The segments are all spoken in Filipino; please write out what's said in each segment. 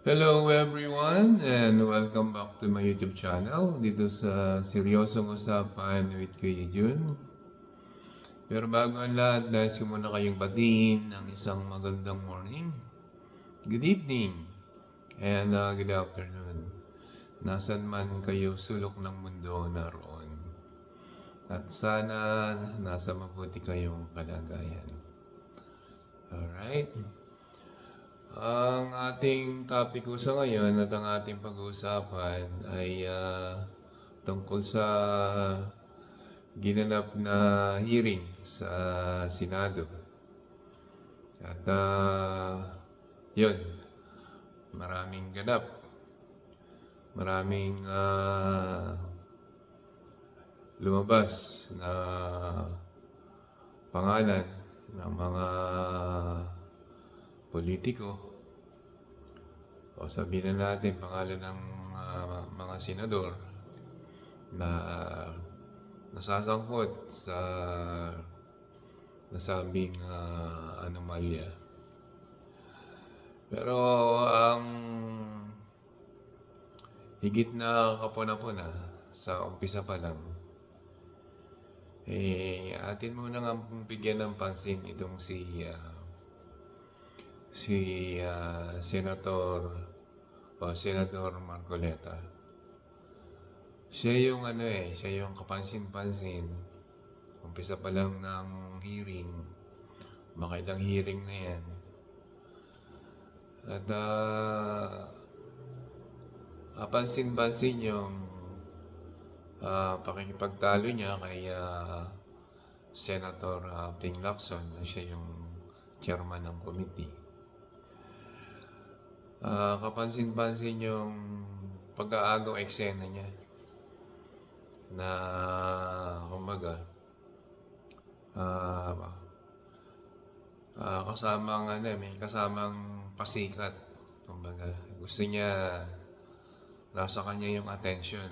Hello everyone and welcome back to my YouTube channel dito sa Seryosong Usapan with Kuya Jun. Pero bago ang lahat, ko muna kayong batiin ng isang magandang morning, good evening, and uh, good afternoon. Nasaan man kayo sulok ng mundo naroon. At sana nasa mabuti kayong kalagayan. Alright? Ang ating topic ko sa ngayon at ang ating pag-uusapan ay ah, tungkol sa ginanap na hearing sa Senado. At ah, yun, maraming ganap. Maraming ah, lumabas na pangalan ng mga politiko o sabihin na natin pangalan ng ah, mga senador na nasasangkot sa nasabing ah, anomalya. Pero ang higit na kapuna-puna sa umpisa pa lang, eh, atin muna nga bigyan ng pansin itong si ah, si ah, Senator o Senator Marcoleta. Siya yung ano eh, siya yung kapansin-pansin. Umpisa pa lang ng hearing, makailang hearing na yan. At ah, kapansin-pansin yung ah, pakikipagtalo niya kay ah, Senator uh, Ping Lacson na siya yung chairman ng committee. Ah, kapansin-pansin yung pag-aagaw eksena niya. Na kumbaga ah ah, kasamang ano may kasamang pasikat. Kumbaga gusto niya nasa kanya yung attention.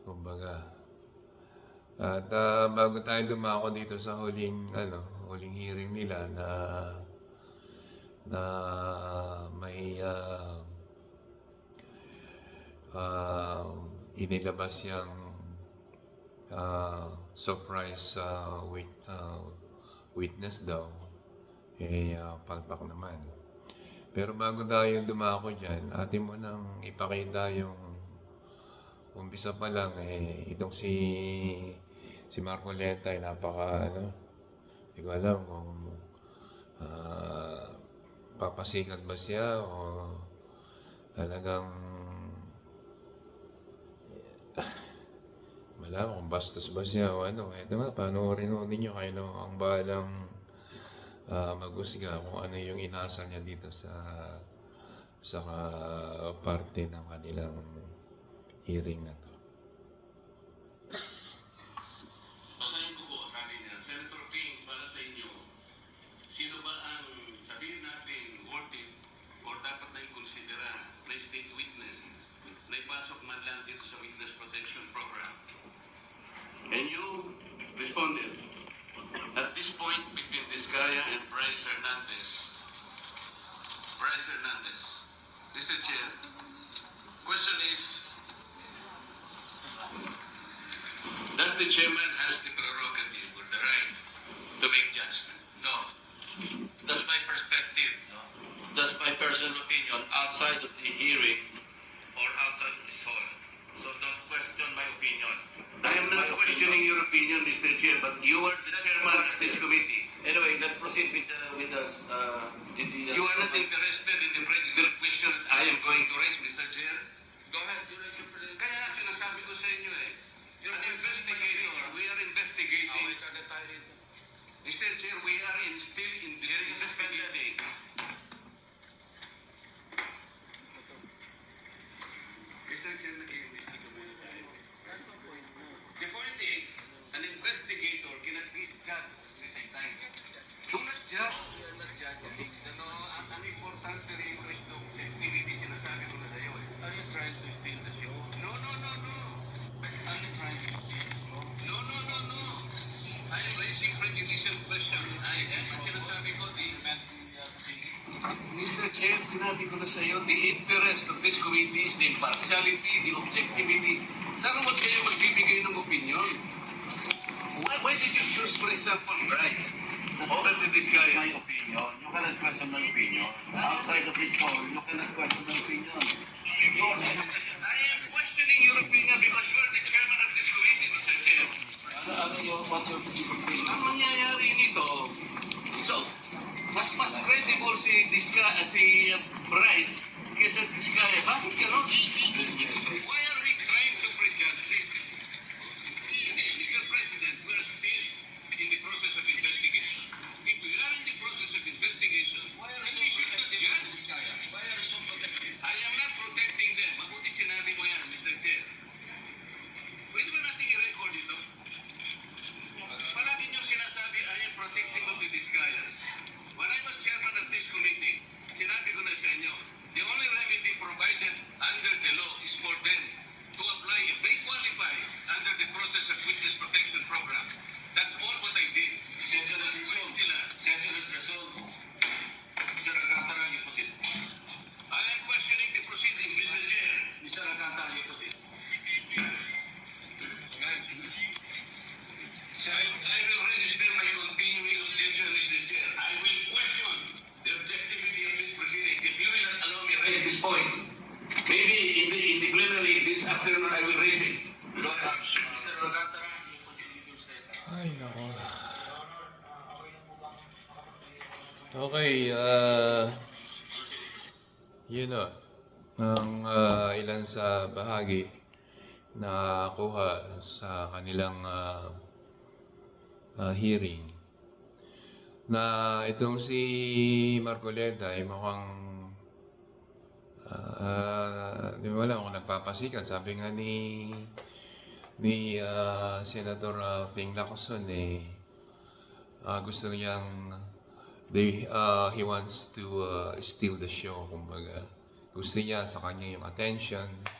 Kumbaga. At ah, bago tayo dumako dito sa huling ano huling hearing nila na na may ah, ah, inilabas yung ah, surprise ah, wit, ah, witness daw, eh, ah, palpak naman. Pero bago tayo dumako dyan, atin mo nang ipakita yung umpisa pa lang, eh, itong si si Marcoleta ay napaka, ano, hindi ko alam kung ah, papasikat ba siya o talagang wala kung bastos ba siya o ano. Ito nga, panoorin ho ninyo kayo ang balang ah, magusga kung ano yung inasal niya dito sa sa ah, parte ng kanilang hearing na to. And you responded, at this point between Vizcaya and Bryce Hernandez, Bryce Hernandez, Mr. Chair, question is, Does the chairman Chair, but you are the chairman of this committee. Anyway, let's proceed with the with the uh, the, the uh, You are not interested in the practical question that I am going to raise, Mr. Chair? Go ahead. You raise your. Kaya nga sinasabi ko sa inyo eh, Your an investigator, we are investigating. Away kagad tayo rito. Mr. Chair, we are in, still bahagi na kuha sa kanilang ah, ah, hearing. Na itong si Marcoleta ay mukhang ah, di ba alam kung nagpapasikat. Sabi nga ni ni ah, Senator uh, Ping Lacson eh ah, gusto niyang they ah, he wants to ah, steal the show kumbaga. Gusto niya sa kanya yung attention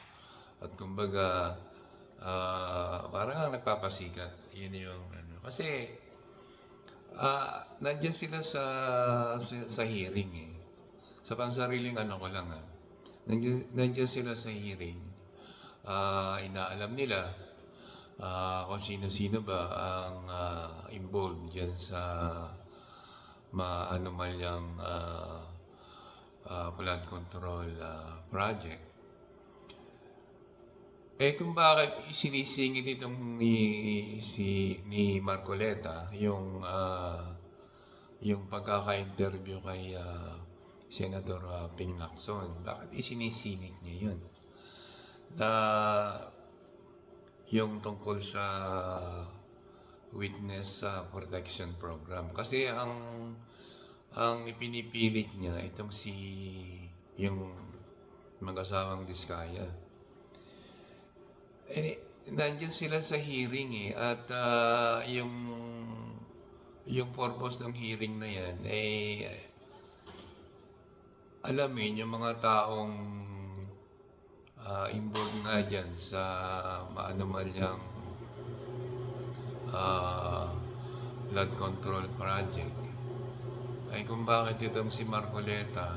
at kumbaga ah, parang nagpapasikat. Yun yung ano. Kasi ah nandiyan sila sa, sa sa hearing eh. Sa pansariling ano ko lang ah. Nandiyan, nandiyan sila sa hearing. Ah inaalam nila ah kung sino-sino ba ang ah, involved dyan sa maanomalyang uh, uh, flood control ah, project. Eh kung bakit sinisingit itong ni si ni Marcoleta yung ah, yung pagkaka-interview kay ah, Senator ah, Ping Lacson, bakit isinisingit niya yun? Na yung tungkol sa witness sa protection program kasi ang ang ipinipilit niya itong si yung mag-asawang Diskaya eh nandiyan sila sa hearing eh. At ah, yung yung purpose ng hearing na yan eh alamin yung mga taong ah, involved nga dyan sa maanumalyang ah, flood control project. Ay kung bakit itong si Marcoleta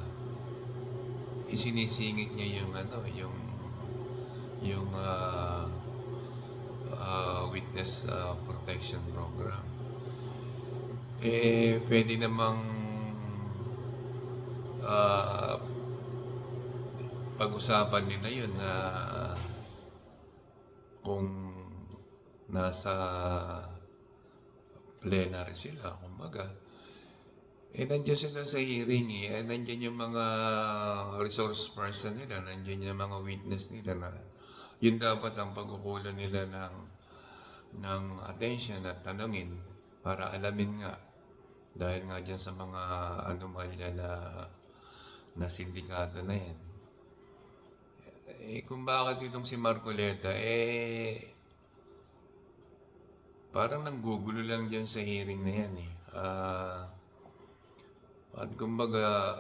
isinisingit niya yung ano yung yung ah, ah, witness ah, protection program eh pwede namang ah, pag-usapan nila yun na kung nasa plenary sila, kumbaga. Eh, nandiyan sila sa hearing eh. Eh, nandiyan yung mga resource person nila, nandiyan yung mga witness nila na yun dapat ang pagkukulan nila ng ng attention at tanungin para alamin nga dahil nga dyan sa mga anomalya na na sindikato na yan. Eh, kung bakit itong si Marcoleta, eh, parang nanggugulo lang dyan sa hearing na yan eh. Ah, at kumbaga,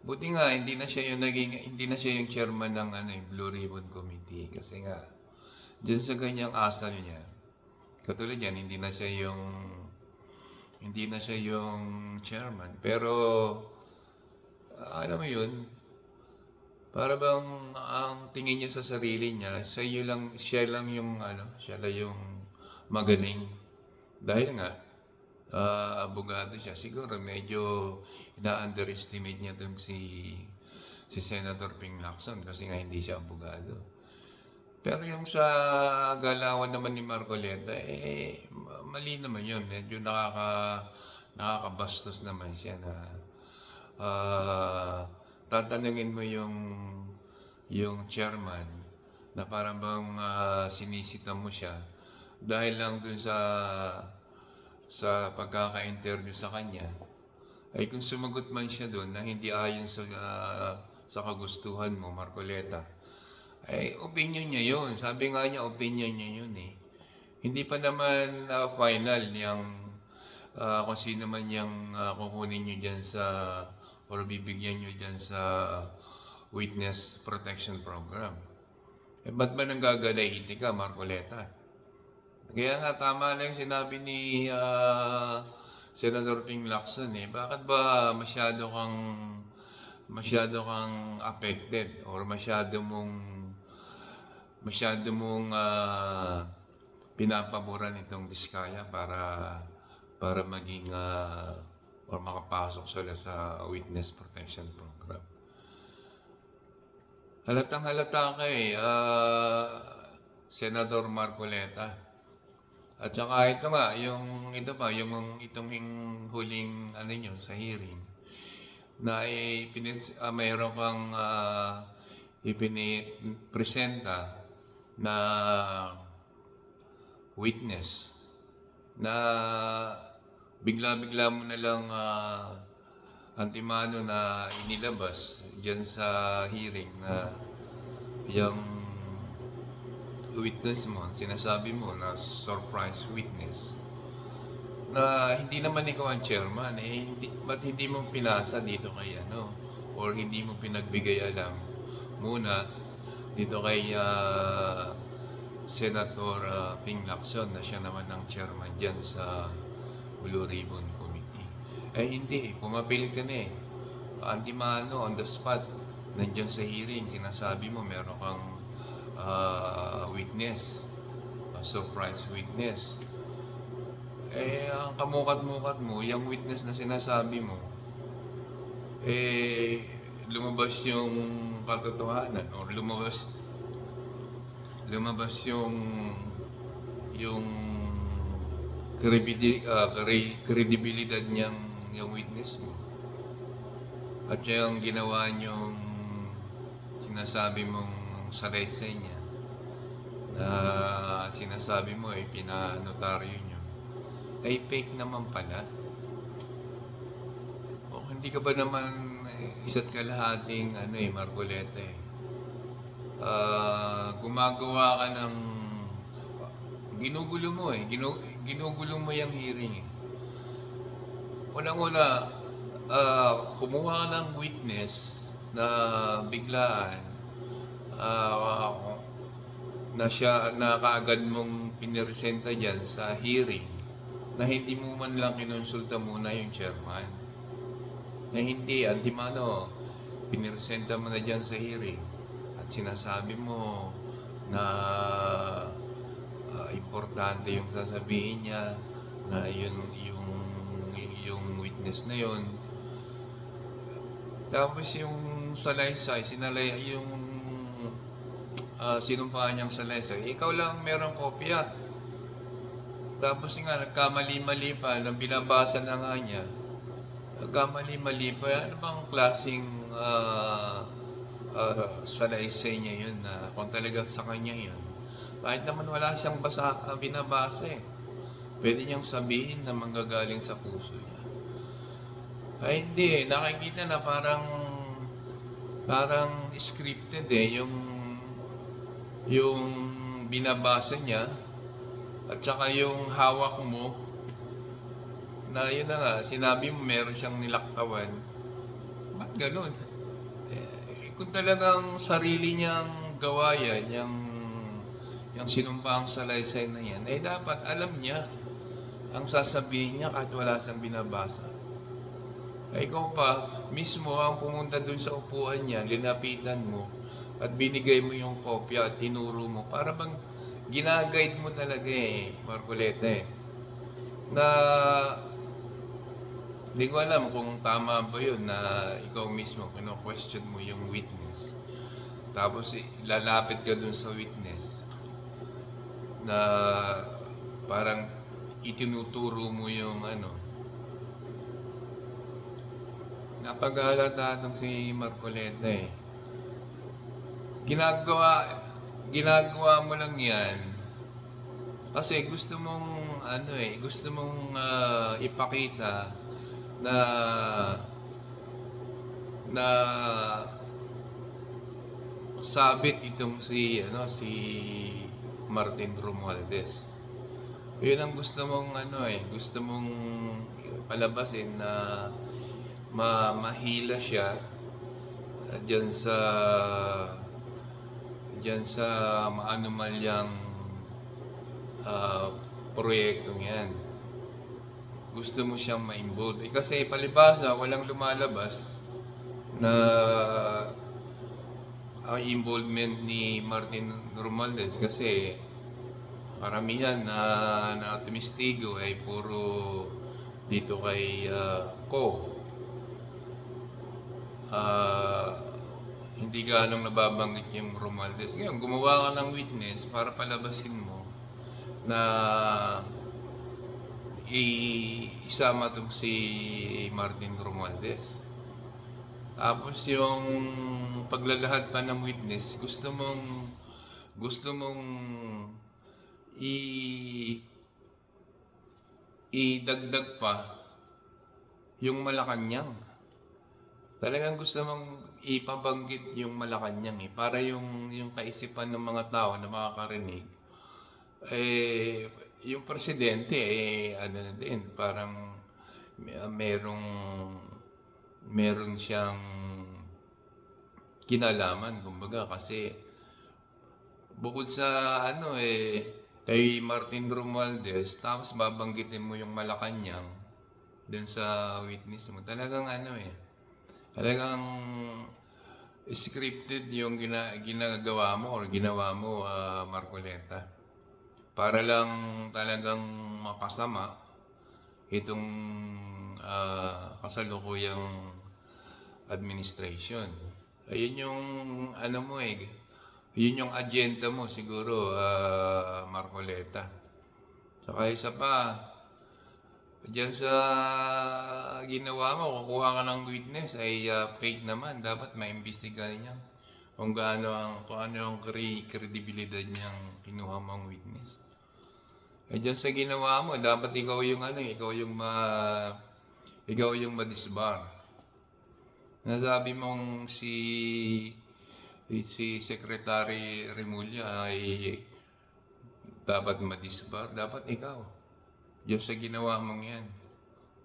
buti nga, hindi na siya yung naging, hindi na siya yung chairman ng ano, yung Blue Ribbon Committee. Kasi nga, dyan sa ganyang asal niya, katulad yan, hindi na siya yung, hindi na siya yung chairman. Pero, alam mo yun, para bang ang tingin niya sa sarili niya, sa iyo lang, siya lang yung, ano, siya lang yung magaling. Dahil nga, ah, abogado siya. Siguro medyo ina-underestimate niya itong si, si Senator Ping Lacson kasi nga hindi siya abogado. Pero yung sa galawan naman ni Marcoleta, eh, ma- mali naman yun. Medyo nakaka, nakakabastos naman siya na ah, tatanungin mo yung yung chairman na parang bang ah, sinisita mo siya dahil lang dun sa sa pagkaka-interview sa kanya ay kung sumagot man siya doon na hindi ayon sa ah, sa kagustuhan mo Marcoleta ay opinion niya yun sabi nga niya opinion niya yun eh hindi pa naman ah, final yung ah, kung sino man yung ah, kukunin nyo dyan sa or bibigyan nyo dyan sa witness protection program. Eh, ba't ba nanggagalaiti ka, Marcoleta? Kaya nga, tama lang sinabi ni ah, Senator Ping Lacson eh. Bakit ba masyado kang masyado kang affected or masyado mong masyado mong ah, pinapaboran itong diskaya para para maging ah, or makapasok sila sa witness protection program. Halatang halata ka eh, ah, Senador Marcoleta. At saka ito nga, yung ito pa, yung itong huling ano nyo sa hearing na ipinis, ah, mayroon kang uh, ipinipresenta na witness na bigla-bigla mo na lang ah, antimano na inilabas dyan sa hearing na yung witness mo, sinasabi mo na surprise witness na hindi naman ikaw ang chairman eh hindi ba't hindi mo pinasa dito kay ano or hindi mo pinagbigay alam muna dito kay ah, Senator ah, Ping Lacson na siya naman ang chairman dyan sa Blue Ribbon Committee. Eh hindi, pumapil ka na eh. Antimano, on the spot, nandyan sa hearing, sinasabi mo meron kang ah, witness, a surprise witness. Eh, ang kamukat-mukat mo, yung witness na sinasabi mo, eh, lumabas yung katotohanan or lumabas lumabas yung yung credibility, credibilidad niyang yung witness mo. At yung ginawa niyong sinasabi mong salaysay niya na sinasabi mo ay pinanotaryo niyo ay fake naman pala. O hindi ka ba naman eh, isa't kalahating ano eh, Marcoleta eh. Ah, gumagawa ka ng ginugulo mo eh. Ginu, ginugulo mo yung hearing eh. Unang-una, ah, kumuha ka ng witness na biglaan ah, na siya na kaagad mong piniresenta dyan sa hearing na hindi mo man lang kinonsulta muna yung chairman. Na hindi, antimano, piniresenta mo na dyan sa hearing at sinasabi mo na ah, importante yung sasabihin niya na yun yung yung witness na yun tapos yung salaysay sinalay yung uh, sinumpahan niyang salaysay ikaw lang merong kopya tapos nga nagkamali-mali pa nang binabasa na nga niya nagkamali-mali pa ano bang klaseng ah, uh, salaysay niya yun na kung talagang sa kanya yun. Kahit naman wala siyang basa, ah, binabasa eh. Pwede niyang sabihin na manggagaling sa puso niya. Ay hindi eh. Nakikita na parang parang scripted eh. Yung yung binabasa niya at saka yung hawak mo na yun na nga, sinabi mo meron siyang nilaktawan. Ba't ganun? Eh, kung talagang sarili niyang gawa yan, yung, yung sinumpang salaysay na yan, eh dapat alam niya ang sasabihin niya kahit wala siyang binabasa. Ay, ikaw pa, mismo ang pumunta dun sa upuan niya, linapitan mo, at binigay mo yung kopya at tinuro mo. Para bang ginaguide mo talaga eh, Marcoleta eh. Na, hindi ko alam kung tama ba yun na ikaw mismo, kino-question mo yung witness. Tapos eh, lalapit ka dun sa witness na parang itinuturo mo yung ano. Napaghalata si Marcoleta eh. Ginagawa, ginagawa mo lang yan kasi gusto mong ano eh, gusto mong ah, ipakita na na sabit itong si ano si Martin Romualdez. Yun ang gusto mong ano eh, gusto mong palabasin na ma mahila siya uh, diyan sa diyan sa maanumalyang uh, proyektong yan. Gusto mo siyang ma-involve. Eh, kasi palibasa, walang lumalabas na ang involvement ni Martin Romualdez kasi karamihan na na tumistigo ay puro dito kay ah, Ko. Ah, hindi ganong nababanggit yung Romualdez. Ngayon, gumawa ka ng witness para palabasin mo na isama tong si Martin Romualdez. Tapos yung paglalahad pa ng witness, gusto mong gusto mong i idagdag pa yung Malacanang. Talagang gusto mong ipabanggit yung Malacanang eh. Para yung yung kaisipan ng mga tao na makakarinig eh yung presidente eh ano na din parang merong meron siyang kinalaman kumbaga kasi bukod sa ano eh kay Martin Romualdez tapos babanggitin mo yung Malacanang dun sa witness mo. Talagang ano eh talagang scripted yung gina, ginagawa mo or ginawa mo ah, Marcoleta para lang talagang mapasama itong ah, kasalukuyang administration. Ayun yung ano mo eh, yun yung agenda mo siguro, ah, Marcoleta. Saka isa pa, Diyan sa ginawa mo, kukuha ka ng witness ay ah, fake naman. Dapat maimbestigahan niya kung gaano ang kung ano ang cre- credibilidad niyang kinuha mong witness. Eh diyan sa ginawa mo, dapat ikaw yung ano, ikaw yung ma ikaw yung madisbar. Nasabi mong si si Secretary Remulla ay dapat madisbar, dapat ikaw. Diyos sa ginawa mong yan.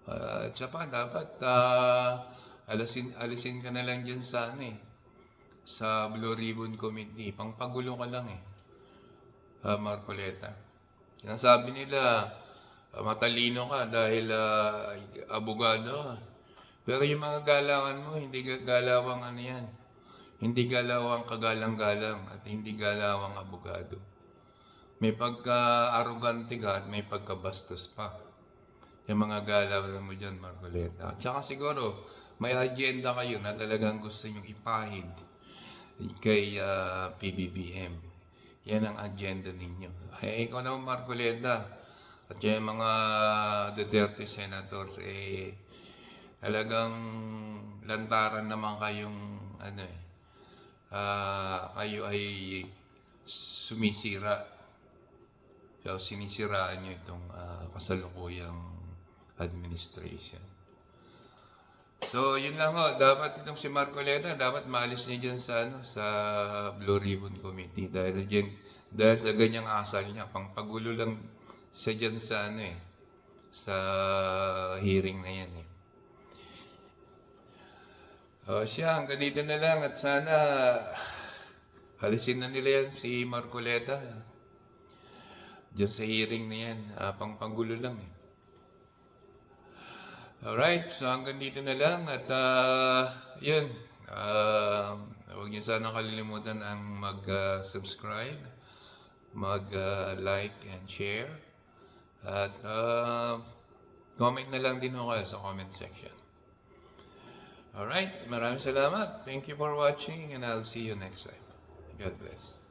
Ah, at siya pa, dapat ah, alisin, alisin ka na lang dyan sa ano eh, sa Blue Ribbon Committee. Pangpagulo ka lang eh, ah, Marcoleta. Sinasabi nila, ah, matalino ka dahil ah, abogado ka. Pero yung mga galawan mo, hindi ga- galawang ano yan. Hindi galawang kagalang-galang at hindi galawang abogado. May pagka-arrogante ka at may pagkabastos pa. Yung mga galaw mo dyan, Marcoleta. At saka siguro, may agenda kayo na talagang gusto nyong ipahid kay ah, PBBM. Yan ang agenda ninyo. Ay, ikaw naman, Marcoleta. At yung mga Duterte senators, eh, talagang lantaran naman kayong, ano eh, ah, kayo ay sumisira So, sinisiraan nyo itong ah, kasalukuyang administration. So, yun lang ho. Dapat itong si Marcoleta, dapat maalis niya dyan sa, ano, sa Blue Ribbon Committee. Dahil, dyan, dahil sa ganyang asal niya, pangpagulo lang siya dyan sa, ano eh, sa hearing na yan eh. O siya, hanggang dito na lang at sana alisin na nila yan si Marcoleta. Diyan sa hearing na yan, ah, pangpangulo lang eh. Alright, so hanggang dito na lang at ah, yun. Uh, huwag niyo sana kalilimutan ang mag-subscribe, mag-like and share. At ah, comment na lang din kayo sa comment section. Alright, maraming salamat. Thank you for watching and I'll see you next time. God bless.